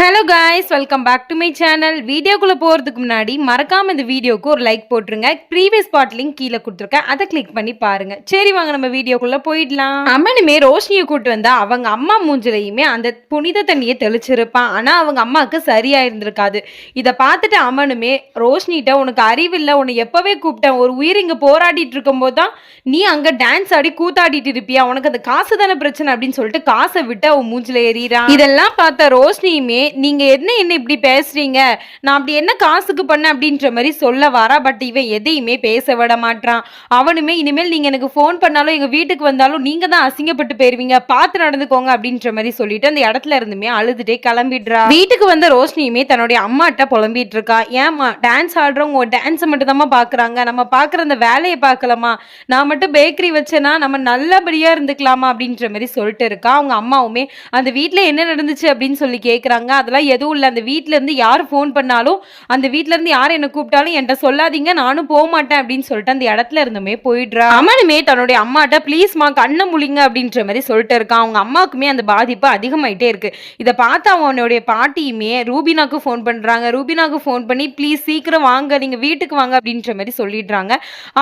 Hello guys welcome back to my channel வீடியோக்குள்ளே போகிறதுக்கு முன்னாடி மறக்காமல் இந்த வீடியோக்கு ஒரு லைக் போட்டுருங்க. ப்ரீவியஸ் பாட் லிங்க் கீழே கொடுத்துருக்கேன். அதை கிளிக் பண்ணி பாருங்க. சரி வாங்க நம்ம வீடியோக்குள்ளே போயிடலாம். அம்மனுமே ரோஷினியை கூட்டு வந்தா அவங்க அம்மா மூஞ்சிலையுமே அந்த புனித தண்ணியை தெளிச்சிருப்பான். ஆனால் அவங்க அம்மாவுக்கு சரியாக இருந்திருக்காது. இதை பார்த்துட்டு அம்மனுமே ரோஷினிகிட்ட உனக்கு அறிவில்லை. உன்னை எப்போவே கூப்பிட்டேன். ஒரு உயிர் இங்கே போராடிட்டு இருக்கும்போது தான் நீ அங்கே டான்ஸ் ஆடி கூத்தாடிட்டு இருப்பியா? உனக்கு அந்த காசு தானே பிரச்சனை? அப்படின்னு சொல்லிட்டு காசை விட்டு அவன் மூஞ்சில ஏறிறான் இதெல்லாம் பார்த்த ரோஷினியுமே நீங்க என்ன என்ன இப்படி பேசுறீங்க? நான் அப்படி என்ன காசுக்கு பண்ணேன் அப்படின்ற மாதிரி சொல்ல வரா பட் இவன் எதையுமே பேச விட மாட்றான். அவனுமே இனிமேல் நீங்க எனக்கு ஃபோன் பண்ணாலும் எங்க வீட்டுக்கு வந்தாலும் நீங்க தான் அசிங்கப்பட்டு போயிருவீங்க. பார்த்து நடந்துக்கோங்க அப்படின்ற மாதிரி சொல்லிட்டு அந்த இடத்துல இருந்துமே அழுதுட்டே கிளம்பிடுறா. வீட்டுக்கு வந்த ரோஷினியுமே தன்னுடைய அம்மாட்ட புலம்பிட்டு இருக்கா. ஏமா டான்ஸ் ஆடுறவங்க டான்ஸை மட்டும் தான் பாக்குறாங்க நம்ம பாக்குற அந்த வேலையை பார்க்கலாமா நான் மட்டும் பேக்கரி வச்சேன்னா நம்ம நல்லபடியா இருந்துக்கலாமா அப்படின்ற மாதிரி சொல்லிட்டு இருக்கா. அவங்க அம்மாவுமே அந்த வீட்டில் என்ன நடந்துச்சு அப்படின்னு சொல்லி கேக்குறாங்க. அதெல்லாம் எதுவும் இல்லை. அந்த வீட்டிலேருந்து இருந்து யார் ஃபோன் பண்ணாலும் அந்த வீட்ல இருந்து யார் என்னை கூப்பிட்டாலும் என்கிட்ட சொல்லாதீங்க நானும் போக மாட்டேன் அப்படின்னு சொல்லிட்டு அந்த இடத்துல இருந்துமே போயிடுறா. அமனுமே தன்னுடைய அம்மாட்ட ப்ளீஸ்மா கண்ணை முழிங்க அப்படின்ற மாதிரி சொல்லிட்டு இருக்கான் அவங்க அம்மாவுக்குமே அந்த பாதிப்பு அதிகமாயிட்டே இருக்கு. இதை பார்த்து அவனுடைய பாட்டியுமே ரூபினாக்கு ஃபோன் பண்றாங்க ரூபினாக்கு ஃபோன் பண்ணி ப்ளீஸ் சீக்கிரம் வாங்க நீங்கள் வீட்டுக்கு வாங்க அப்படின்ற மாதிரி சொல்லிடுறாங்க.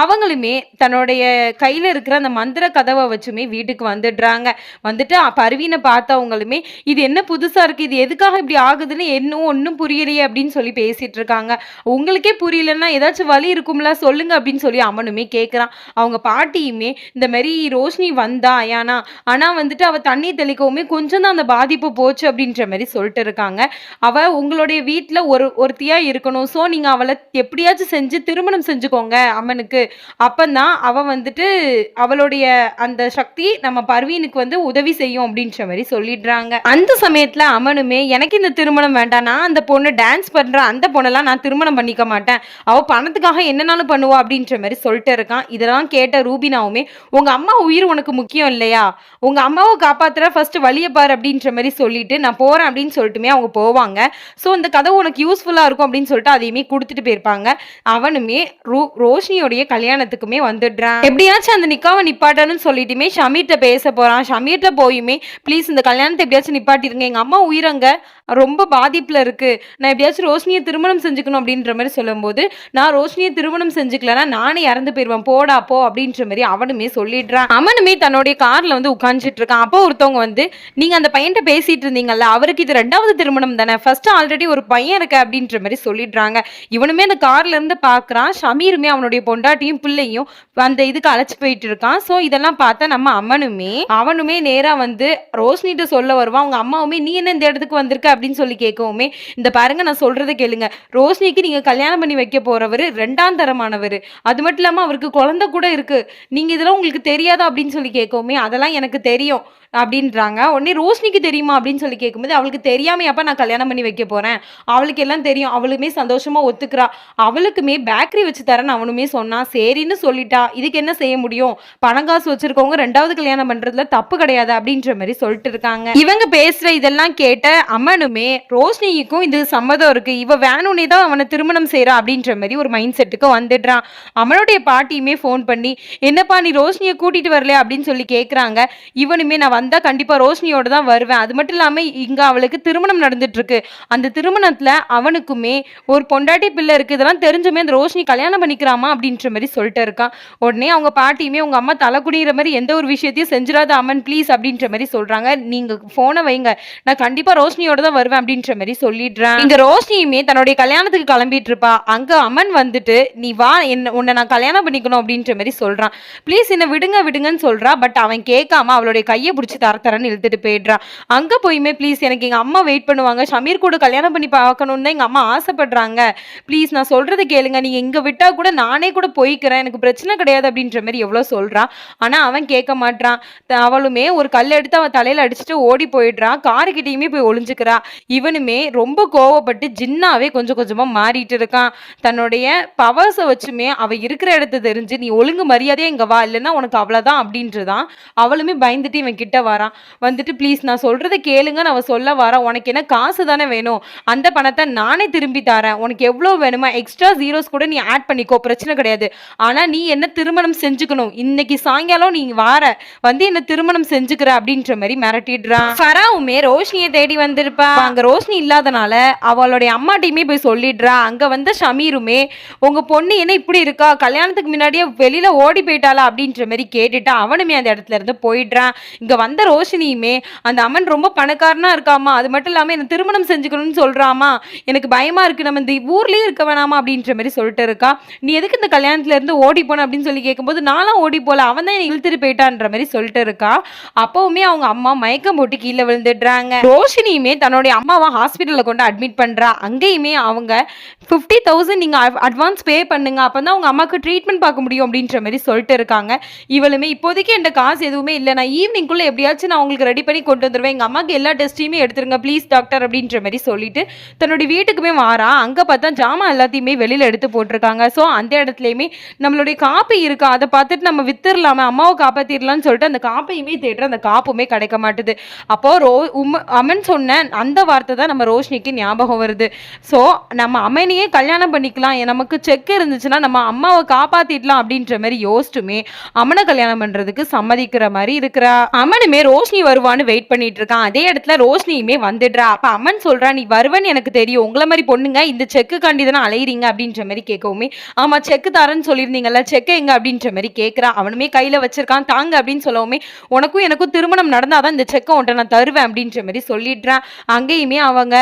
அவங்களுமே தன்னுடைய கையில இருக்கிற அந்த மந்திர கதவை வச்சுமே வீட்டுக்கு வந்துடுறாங்க. வந்துட்டு பருவினை பார்த்தவங்களுமே இது என்ன புதுசாக இருக்கு? இது எதுக்காக இப்படி ஆகுதுன்னு இன்னும் ஒன்றும் புரியலையே அப்படின்னு சொல்லி பேசிட்டு இருக்காங்க உங்களுக்கே புரியலன்னா ஏதாச்சும் வழி இருக்கும்ல சொல்லுங்க அப்படின்னு சொல்லி அவனுமே கேட்குறான் அவங்க பாட்டியுமே இந்த மாதிரி ரோஷினி வந்தா ஏன்னா ஆனா வந்துட்டு அவ தண்ணி தெளிக்கவுமே கொஞ்சம் தான் அந்த பாதிப்பு போச்சு அப்படின்ற மாதிரி சொல்லிட்டு இருக்காங்க அவ உங்களுடைய வீட்டில் ஒரு ஒருத்தியா இருக்கணும். ஸோ நீங்க அவளை எப்படியாச்சும் செஞ்சு திருமணம் செஞ்சுக்கோங்க அம்மனுக்கு. அப்போந்தான் அவ வந்துட்டு அவளுடைய அந்த சக்தி நம்ம பர்வீனுக்கு வந்து உதவி செய்யும் அப்படின்ற மாதிரி சொல்லிடுறாங்க. அந்த சமயத்துல அமனுமே எனக்கு இந்த திருமணம் வேண்டாம். நான் அந்த பொண்ணு டான்ஸ் பண்ணுற அந்த பொண்ணெல்லாம் நான் திருமணம் பண்ணிக்க மாட்டேன். அவள் பணத்துக்காக என்னனாலும் பண்ணுவா அப்படின்ற மாதிரி சொல்லிட்டு இருக்கான். இதெல்லாம் கேட்ட ரூபினாவுமே உங்க அம்மா உயிர் உனக்கு முக்கியம் இல்லையா? உங்க அம்மாவை காப்பாத்துற ஃபர்ஸ்ட் வழியை பாரு அப்படின்ற மாதிரி சொல்லிட்டு நான் போறேன் அப்படின்னு சொல்லிட்டுமே அவங்க போவாங்க. ஸோ இந்த கதை உனக்கு யூஸ்ஃபுல்லாக இருக்கும் அப்படின்னு சொல்லிட்டு அதையுமே கொடுத்துட்டு போயிருப்பாங்க. அவனுமே ரூ ரோஷினியோடைய கல்யாணத்துக்குமே வந்துடுறான். எப்படியாச்சும் அந்த நிக்காவை நிப்பாட்டணும்னு சொல்லிட்டுமே ஷமீர்கிட்ட பேச போறான். ஷமீர்கிட்ட போயுமே ப்ளீஸ் இந்த கல்யாணத்தை எப்படியாச்சும் நிப்பாட்டிருங்க. எங்கள் அம்மா உயிரங்க. ரொம்ப பாதிப்பில் இருக்குது நான் எப்படியாச்சும் ரோஷினியை திருமணம் செஞ்சுக்கணும் அப்படின்ற மாதிரி சொல்லும்போது நான் ரோஷினியை திருமணம் செஞ்சுக்கலன்னா நானே இறந்து போயிடுவேன் போடா போ அப்படின்ற மாதிரி அவனுமே சொல்லிடுறான் அவனுமே தன்னுடைய காரில் வந்து உட்காந்துட்டு இருக்கான். அப்போ ஒருத்தவங்க வந்து நீங்கள் அந்த பையன்கிட்ட பேசிட்டு இருந்தீங்கல்ல அவருக்கு இது ரெண்டாவது திருமணம் தானே? ஃபர்ஸ்ட் ஆல்ரெடி ஒரு பையன் இருக்க அப்படின்ற மாதிரி சொல்லிடுறாங்க. இவனுமே அந்த கார்ல இருந்து ஷமீருமே அவனுடைய பொண்டாட்டியும் பிள்ளையும் அந்த இதுக்கு அழைச்சி போயிட்டு இருக்கான். ஸோ இதெல்லாம் பார்த்தா நம்ம அம்மனுமே அவனுமே நேராக வந்து ரோஷினிட்ட சொல்ல வருவான். அவங்க அம்மாவுமே நீ என்ன இந்த இடத்துக்கு வந்திருக்க? அப்படின்னு சொல்லி கேட்கவுமே இந்த பாருங்க நான் சொல்றதை கேளுங்க. ரோஷினிக்கு நீங்க கல்யாணம் பண்ணி வைக்க போறவர் ரெண்டாம் தரமானவர். அது மட்டும் இல்லாம அவருக்கு குழந்தை கூட இருக்கு. நீங்க இதெல்லாம் உங்களுக்கு தெரியாதா அப்படின்னு சொல்லி கேட்கவுமே அதெல்லாம் எனக்கு தெரியும் அப்படின்றாங்க. உடனே ரோஷினிக்கு தெரியுமா அப்படின்னு சொல்லி கேட்கும்போது அவளுக்கு தெரியாமையாப்பா நான் கல்யாணம் பண்ணி வைக்க போறேன். அவளுக்கு எல்லாம் தெரியும். அவளுமே சந்தோஷமா ஒத்துக்கிறா. அவளுக்குமே பேக்கரி வச்சு தரேன்னு அவனுமே சொன்னான் சரின்னு சொல்லிட்டா. இதுக்கு என்ன செய்ய முடியும்? பணம் காசு வச்சிருக்கவங்க ரெண்டாவது கல்யாணம் பண்றதுல தப்பு கிடையாது. அப்படின்ற மாதிரி சொல்லிட்டு இருக்காங்க. இவங்க பேசுற இதெல்லாம் கேட்ட இருந்தாலுமே ரோஷினிக்கும் இது சம்மதம் இருக்கு. இவ வேணும்னே தான் அவனை திருமணம் செய்கிறா அப்படின்ற மாதிரி ஒரு மைண்ட் செட்டுக்கு வந்துடுறான் அவனுடைய பாட்டியுமே ஃபோன் பண்ணி என்னப்பா நீ ரோஷினியை கூட்டிட்டு வரலையா? அப்படின்னு சொல்லி கேட்குறாங்க இவனுமே நான் வந்தா கண்டிப்பா ரோஷினியோட தான் வருவேன். அது மட்டும் இல்லாம இங்க அவளுக்கு திருமணம் நடந்துட்டு இருக்கு. அந்த திருமணத்துல அவனுக்குமே ஒரு பொண்டாட்டி பிள்ளை இருக்கு. இதெல்லாம் தெரிஞ்சுமே அந்த ரோஷினி கல்யாணம் பண்ணிக்கிறாமா? அப்படின்ற மாதிரி சொல்லிட்டு இருக்கான் உடனே அவங்க பாட்டியுமே உங்க அம்மா தலை குனிகிற மாதிரி எந்த ஒரு விஷயத்தையும் செஞ்சிடாத அம்மன் ப்ளீஸ் அப்படின்ற மாதிரி சொல்றாங்க. நீங்க போனை வைங்க. நான் கண்டிப்பா ரோஷினியோட தான் வருவேன் அப்படின்ற மாதிரி சொல்லிடுறேன். இங்க ரோஷனியுமே தன்னுடைய கல்யாணத்துக்கு கிளம்பிட்டு இருப்பா. அங்க அம்மன் வந்துட்டு நீ வா என்ன உன்னை நான் கல்யாணம் பண்ணிக்கணும் அப்படின்ற மாதிரி சொல்றான். ப்ளீஸ் என்ன விடுங்க விடுங்கன்னு சொல்றா. பட் அவன் கேட்காம அவளுடைய கையை பிடிச்சி தர தரன்னு இழுத்துட்டு போயிடுறான் அங்க போயுமே ப்ளீஸ் எனக்கு எங்க அம்மா வெயிட் பண்ணுவாங்க. ஷமீர் கூட கல்யாணம் பண்ணி பார்க்கணும்னு தான் எங்க அம்மா ஆசைப்படுறாங்க. ப்ளீஸ் நான் சொல்றதை கேளுங்க. நீங்க இங்க விட்டா கூட நானே கூட போய்க்கிறேன். எனக்கு பிரச்சனை கிடையாது அப்படின்ற மாதிரி எவ்வளோ சொல்றான் ஆனா அவன் கேட்க மாட்றான். த- அவளுமே ஒரு கல் எடுத்து அவன் தலையில அடிச்சுட்டு ஓடி போயிடுறான் காருக்கிட்டேயுமே போய் ஒளிஞ்சுக்கிறா. இவனுமே ரொம்ப கோவப்பட்டு ஜின்னாவே கொஞ்சம் கொஞ்சமா மாறிட்டு இருக்கான். தன்னுடைய பவர்ஸை வச்சுமே அவ இருக்கிற இடத்த தெரிஞ்சு நீ ஒழுங்கு மரியாதையாக இங்க வா இல்லைன்னா உனக்கு அவ்வளவுதான் அப்படின்றதான் அவளுமே பயந்துட்டு இவன் கிட்ட வரான். வந்துட்டு ப்ளீஸ் நான் சொல்றதை நான் அவ சொல்ல வரேன் உனக்கு என்ன காசு தானே வேணும்? அந்த பணத்தை நானே திரும்பி தரேன். உனக்கு எவ்வளோ வேணுமா எக்ஸ்ட்ரா ஜீரோஸ் கூட நீ ஆட் பண்ணிக்கோ. பிரச்சனை கிடையாது. ஆனா நீ என்ன திருமணம் செஞ்சுக்கணும்? இன்னைக்கு சாயங்காலம் நீ வார. வந்து என்ன திருமணம் செஞ்சுக்கிற? அப்படின்ற மாதிரி மிரட்டிடுறான். ஃபராவுமே ரோஷினியை தேடி வந்திருப்பா. இப்போ அங்க ரோஷினி இல்லாதனால அவளுடைய அம்மாட்டையுமே போய் சொல்லிடுறா. அங்க வந்த ஷமீருமே உங்க பொண்ணு என்ன இப்படி இருக்கா? கல்யாணத்துக்கு முன்னாடியே வெளியில ஓடி போயிட்டாளா? அப்படின்ற மாதிரி கேட்டுட்டு அவனுமே அந்த இடத்துல இருந்து போயிடுறான். இங்க வந்த ரோஷினியுமே அந்த அம்மன் ரொம்ப பணக்காரனா இருக்காமா அது மட்டும் இல்லாமல் என்ன திருமணம் செஞ்சுக்கணும்னு சொல்றாமா எனக்கு பயமா இருக்கு. நம்ம இந்த ஊர்லயே இருக்க வேணாமா? அப்படின்ற மாதிரி சொல்லிட்டு இருக்கா. நீ எதுக்கு இந்த கல்யாணத்துல இருந்து ஓடி போன? அப்படின்னு சொல்லி கேட்கும்போது நானும் ஓடி போல. அவன் தான் இழுத்துட்டு போயிட்டான்ற மாதிரி சொல்லிட்டு இருக்கா. அப்பவுமே அவங்க அம்மா மயக்கம் போட்டு கீழே விழுந்துடுறாங்க. ரோஷினியுமே தன்னுடைய அம்மாவை ஹாஸ்பிட்டலில் கொண்டு அட்மிட் பண்ணுறா அங்கேயுமே அவங்க ஃபிஃப்டி தௌசண்ட் நீங்கள் அட்வான்ஸ் பே பண்ணுங்க. அப்போ தான் அவங்க அம்மாக்கு ட்ரீட்மெண்ட் பார்க்க முடியும் அப்படின்ற மாதிரி சொல்லிட்டு இருக்காங்க. இவளுமே இப்போதைக்கு என்கிட்ட காசு எதுவுமே இல்லை. நான் ஈவினிங்குள்ளே எப்படியாச்சும் நான் உங்களுக்கு ரெடி பண்ணி கொண்டு வந்துடுவேன் எங்கள் அம்மாக்கு எல்லா டெஸ்ட்டையுமே எடுத்துருங்க. ப்ளீஸ் டாக்டர் அப்படின்ற மாதிரி சொல்லிட்டு தன்னுடைய வீட்டுக்குமே வாரா. அங்கே பார்த்தா ஜாமான் எல்லாத்தையுமே வெளியில் எடுத்து போட்டிருக்காங்க. ஸோ அந்த இடத்துலையுமே நம்மளுடைய காப்பி இருக்கா? அதை பார்த்துட்டு நம்ம வித்துடலாமே. அம்மாவை காப்பாற்றிடலாம்னு சொல்லிட்டு அந்த காப்பையுமே தேடுற அந்த காப்புமே கிடைக்க மாட்டுது. அப்போ ரோ உம் அமன் சொன்ன அந்த வார்த்தை தான் நம்ம ரோஷினிக்கு ஞாபகம் வருது. ஸோ நம்ம அம்மனையே கல்யாணம் பண்ணிக்கலாம். நமக்கு செக் இருந்துச்சுன்னா நம்ம அம்மாவை காப்பாற்றிடலாம் அப்படின்ற மாதிரி யோசிச்சுமே அம்மனை கல்யாணம் பண்ணுறதுக்கு சம்மதிக்கிற மாதிரி இருக்கிறா. அம்மனுமே ரோஷினி வருவான்னு வெயிட் பண்ணிட்டு இருக்கான். அதே இடத்துல ரோஷினியுமே வந்துடுறா. அப்போ அம்மன் சொல்கிறா நீ வருவன்னு எனக்கு தெரியும். உங்களை மாதிரி பொண்ணுங்க இந்த செக்கு தானே அலையிறீங்க? அப்படின்ற மாதிரி கேட்கவுமே ஆமாம் செக்கு தரேன்னு சொல்லியிருந்தீங்கல்ல செக்கு எங்க? அப்படின்ற மாதிரி கேட்குறா. அவனுமே கையில் வச்சிருக்கான். தாங்க அப்படின்னு சொல்லவுமே உனக்கும் எனக்கும் திருமணம் நடந்தாதான் இந்த செக்கை உன்ட்ட நான் தருவேன் அப்படின்ற மாதிரி சொல்லிடுறான் அங்கேயுமே அவங்க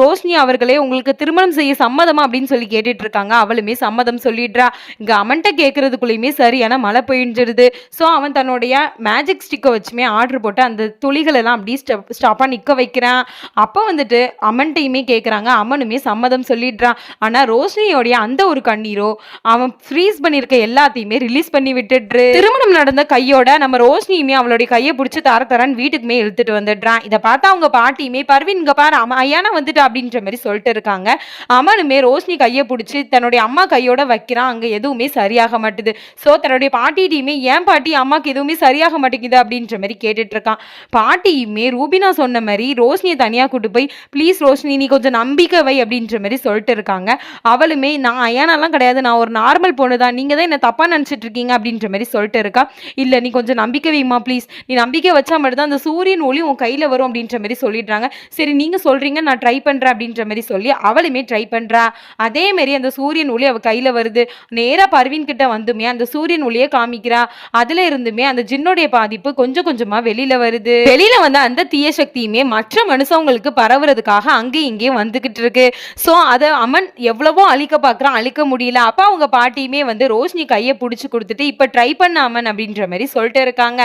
ரோஷினி அவர்களே உங்களுக்கு திருமணம் செய்ய சம்மதமா அப்படின்னு சொல்லி கேட்டுட்டு இருக்காங்க அவளுமே சம்மதம் சொல்லிடுறா. இங்க அவன்கிட்ட கேட்கறதுக்குள்ளேயுமே சரியான மழை பெய்ஞ்சிருது ஸோ அவன் தன்னுடைய மேஜிக் ஸ்டிக்கை வச்சுமே ஆர்டர் போட்டு அந்த துளிகள் எல்லாம் அப்படியே ஸ்டெப் ஸ்டாப்பாக நிற்க வைக்கிறான். அப்போ வந்துட்டு அம்மன்ட்டையுமே கேட்குறாங்க அம்மனுமே சம்மதம் சொல்லிடுறான் ஆனால் ரோஷினியோடைய அந்த ஒரு கண்ணீரோ அவன் ஃப்ரீஸ் பண்ணியிருக்க எல்லாத்தையுமே ரிலீஸ் பண்ணி விட்டுட்டு திருமணம் நடந்த கையோட நம்ம ரோஷினியுமே அவளுடைய கையை பிடிச்சி தர தரன்னு வீட்டுக்குமே இழுத்துட்டு வந்துடுறான். இதை பார்த்தா அவங்க பாட்டியுமே பர்வீன் இங்கே பாரு அம்மா ஐயானா வந்துட்டு அப்படின்ற மாதிரி சொல்லிட்டு இருக்காங்க. அமனுமே ரோஷினி கையை பிடிச்சி தன்னுடைய அம்மா கையோட வைக்கிறான் அங்கே எதுவுமே சரியாக மாட்டுது. ஸோ தன்னுடைய பாட்டிகிட்டையுமே ஏன் பாட்டி அம்மாவுக்கு எதுவுமே சரியாக மாட்டேங்குது? அப்படின்ற மாதிரி கேட்டுட்டு இருக்கான் பாட்டியுமே ரூபினா சொன்ன மாதிரி ரோஷினியை தனியாக கூட்டு போய் ப்ளீஸ் ரோஷினி நீ கொஞ்சம் நம்பிக்கை வை அப்படின்ற மாதிரி சொல்லிட்டு இருக்காங்க. அவளுமே நான் ஐயானாலாம் கிடையாது நான் ஒரு நார்மல் பொண்ணு தான். நீங்கள் தான் என்ன தப்பாக நினச்சிட்டு இருக்கீங்க அப்படின்ற மாதிரி சொல்லிட்டு இருக்கா. இல்லை நீ கொஞ்சம் நம்பிக்கை வைமா ப்ளீஸ் நீ நம்பிக்கை வச்சா மட்டும்தான் அந்த சூரியன் ஒளி உன் கையில் வரும் அப்படின்ற மாதிரி சொல்லிடுறாங்க. சரி நீங்கள் சொல்கிறீங்க நான் ட்ரை பண்ணுறேன் அப்படின்ற மாதிரி சொல்லி அவளுமே ட்ரை பண்ணுறா அதே அந்த சூரியன் ஒளி அவள் கையில் வருது. நேராக பர்வீன் கிட்ட வந்துமே அந்த சூரியன் ஒளியை காமிக்கிறா. அதில் இருந்துமே அந்த ஜின்னுடைய பாதிப்பு கொஞ்சம் கொஞ்சமாக வெளியில் வருது. வெளியில் வந்த அந்த தீய சக்தியுமே மற்ற மனுஷங்களுக்கு பரவுறதுக்காக அங்கேயும் இங்கேயும் வந்துக்கிட்டு இருக்கு. ஸோ அதை அமன் எவ்வளவோ அழிக்க பார்க்குறான் அழிக்க முடியல. அப்போ அவங்க பாட்டியுமே வந்து ரோஷினி கையை பிடிச்சி கொடுத்துட்டு இப்போ ட்ரை பண்ண அமன் அப்படின்ற மாதிரி சொல்லிட்டு இருக்காங்க.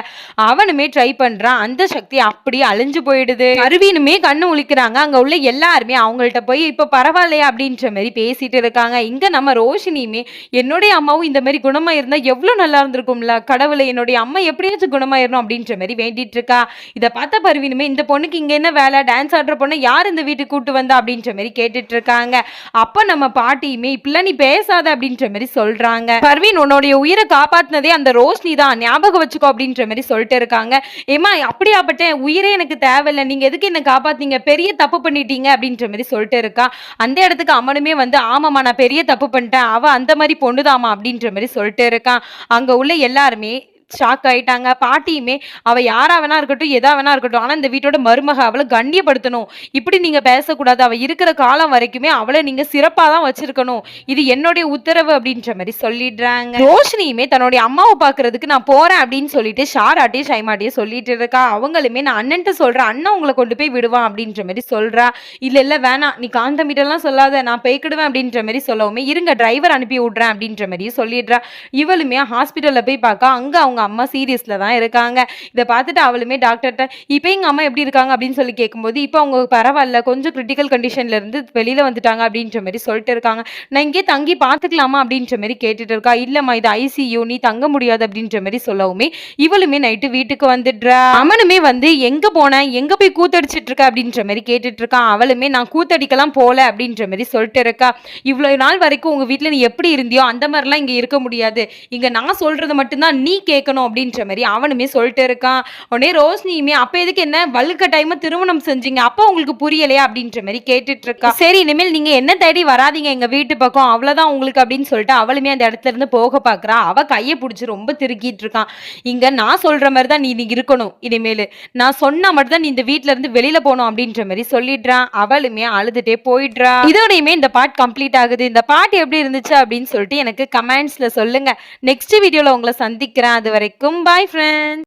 அவனுமே ட்ரை பண்ணுறான் அந்த சக்தி அப்படியே அழிஞ்சு போயிடுது. அருவினுமே கண்ணு உழிக்கிறாங்க அங்க உள்ள எல்லாருமே அவங்கள்ட்ட போய் இப்போ பரவாயில்லையா? அப்படின்ற மாதிரி பேசிட்டு இருக்காங்க. இங்க நம்ம ரோஷினியுமே என்னுடைய அம்மாவும் இந்த மாதிரி குணமா இருந்தா எவ்வளவு நல்லா இருந்திருக்கும்ல? கடவுளை என்னுடைய அம்மா எப்படியாச்சும் குணமாயிரணும் அப்படின்ற மாதிரி வேண்டிட்டு இருக்கா. இதை பார்த்த பருவினுமே இந்த பொண்ணுக்கு இங்க என்ன வேலை? டான்ஸ் ஆடுற பொண்ணை யார் இந்த வீட்டுக்கு கூட்டு வந்தா? அப்படின்ற மாதிரி கேட்டுட்டு இருக்காங்க. அப்ப நம்ம பாட்டியுமே இப்பெல்லாம் நீ பேசாத அப்படின்ற மாதிரி சொல்றாங்க. பர்வீன் உன்னுடைய உயிரை காப்பாத்தினதே அந்த ரோஷினி தான். ஞாபகம் வச்சுக்கோ அப்படின்ற மாதிரி சொல்லிட்டு இருக்காங்க. ஏமா அப்படியாப்பட்ட உயிரே எனக்கு தேவையில்லை. நீங்க எதுக்கு என்ன நீங்க பெரிய தப்பு பண்ணிட்டீங்க அப்படின்ற மாதிரி சொல்லிட்டு இருக்கா. அந்த இடத்துக்கு அம்மனுமே வந்து ஆமாம்மா நான் பெரிய தப்பு பண்ணிட்டேன். அவ அந்த மாதிரி பொண்ணுதாம்மா அப்படின்ற மாதிரி சொல்லிட்டு இருக்கான் அங்க உள்ள எல்லாருமே ஷாக் ஆயிட்டாங்க. பாட்டியுமே அவ யாரா வேணா இருக்கட்டும் எதா வேணா இருக்கட்டும் ஆனா இந்த வீட்டோட மருமக அவளை கண்ணியப்படுத்தணும். இப்படி நீங்க பேசக்கூடாது. அவ இருக்கிற காலம் வரைக்குமே அவளை நீங்க சிறப்பா தான் வச்சிருக்கணும். இது என்னுடைய உத்தரவு அப்படின்ற மாதிரி சொல்லிடுறாங்க. ரோஷினியுமே தன்னுடைய அம்மாவை பாக்குறதுக்கு நான் போறேன் அப்படின்னு சொல்லிட்டு ஷாராட்டியும் ஷைமாட்டியும் சொல்லிட்டு இருக்கா. அவங்களுமே நான் அண்ணன்ட்ட சொல்றேன். அண்ணன் உங்களை கொண்டு போய் விடுவான் அப்படின்ற மாதிரி சொல்றா. இல்ல இல்ல வேணாம். நீ காந்தமிட்டெல்லாம் சொல்லாத. நான் போய்க்கிடுவேன் அப்படின்ற மாதிரி சொல்லவுமே இருங்க டிரைவர் அனுப்பி விடுறேன் அப்படின்ற மாதிரியும் சொல்லிடுறா. இவளுமே ஹாஸ்பிட்டல்ல போய் பார்க்க அங்க அவங்க அம்மா சீரியஸில் தான் இருக்காங்க. இதை பார்த்துட்டு அவளுமே டாக்டர்கிட்ட இப்போ எங்கள் அம்மா எப்படி இருக்காங்க? அப்படின்னு சொல்லி கேட்கும்போது இப்போ அவங்க பரவாயில்ல கொஞ்சம் கிரிட்டிக்கல் கண்டிஷனில் இருந்து வெளியில் வந்துட்டாங்க அப்படின்ற மாதிரி சொல்லிட்டு இருக்காங்க. நான் இங்கே தங்கி பார்த்துக்கலாமா? அப்படின்ற மாதிரி கேட்டுட்டு இருக்கா. இல்லைம்மா இது ஐசியூ நீ தங்க முடியாது அப்படின்ற மாதிரி சொல்லவுமே இவளுமே நைட்டு வீட்டுக்கு வந்துடுறா. அவனுமே வந்து எங்கே போனேன் எங்கே போய் கூத்தடிச்சிட்டு இருக்க? அப்படின்ற மாதிரி கேட்டுட்டு இருக்கான் அவளுமே நான் கூத்தடிக்கலாம் போல அப்படின்ற மாதிரி சொல்லிட்டு இருக்கா. இவ்வளோ நாள் வரைக்கும் உங்கள் வீட்டில் நீ எப்படி இருந்தியோ அந்த மாதிரிலாம் இங்கே இருக்க முடியாது. இங்கே நான் சொல்கிறது மட்டும்தான் நீ கேட்க கேட்கணும் அப்படின்ற மாதிரி அவனுமே சொல்லிட்டு இருக்கான். உடனே ரோஷினியுமே அப்ப எதுக்கு என்ன? வலுக்கட்டாயமா திருமணம் செஞ்சீங்க. அப்ப உங்களுக்கு புரியலையா? அப்படின்ற மாதிரி கேட்டுட்டு இருக்கா. சரி இனிமேல் நீங்க என்ன தேடி வராதீங்க எங்க வீட்டு பக்கம். அவ்வளவுதான் உங்களுக்கு அப்படின்னு சொல்லிட்டு அவளுமே அந்த இடத்துல இருந்து போக பாக்குறா அவ கையை பிடிச்சி ரொம்ப திருக்கிட்டு இருக்கான். இங்க நான் சொல்ற மாதிரி தான் நீ நீ இருக்கணும். இனிமேல் நான் சொன்னா மட்டும் தான் நீ இந்த வீட்ல இருந்து வெளியில போகணும் அப்படின்ற மாதிரி சொல்லிடுறான் அவளுமே அழுதுட்டே போயிடுறா. இதோடையுமே இந்த பாட் கம்ப்ளீட் ஆகுது. இந்த பாட்டு எப்படி இருந்துச்சு அப்படின்னு சொல்லிட்டு எனக்கு கமெண்ட்ஸ்ல சொல்லுங்க. நெக்ஸ்ட் வீடியோல உங்களை சந்திக்கிறேன். அது வரைக்கும். Bye friends